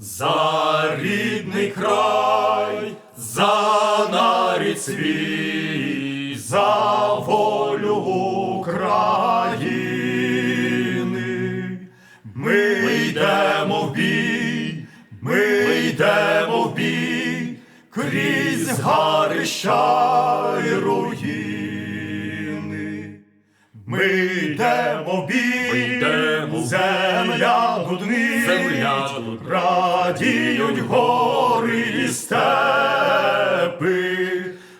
За рідний край, за нарід свій, за волю України. Ми йдемо в бій, ми йдемо в бій, крізь гарища й руїни. Ми йдемо в бій, земля дуднить, земля дуднить, радіють гори і степи,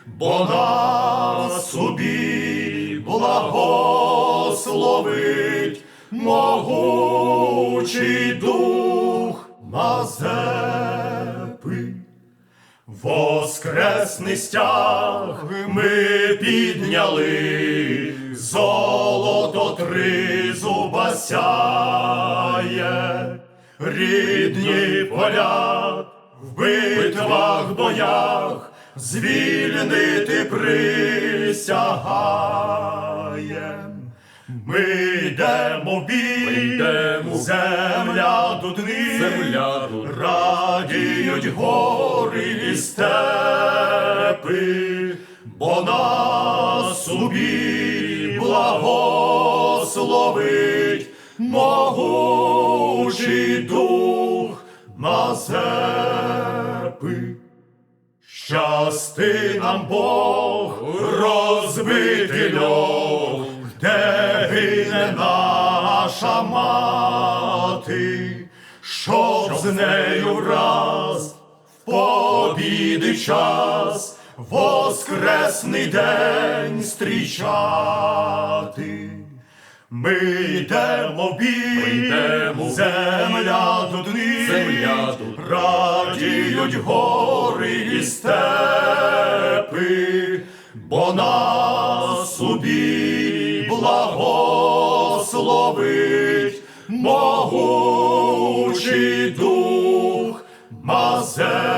бо нас собі благословить могучий дух Мазепи. Воскресний стяг ми підняли, золото тризуба сяє, рідні поля в битвах боях звільнити присягаєм. Ми йдемо в бій, земля дуднить, земля дуднить, радіють гори і степи, бо нас собі благословить могучий дух Мазепи. Щасти нам Бог розбити льох, де гине наша мати, щоб з нею враз в побіди час воскресний день зустрічати. Ми йдемо в йдемо в бій. земля до земля до радіють гори і степи, бо нас собі благословить могучий дух Мазер.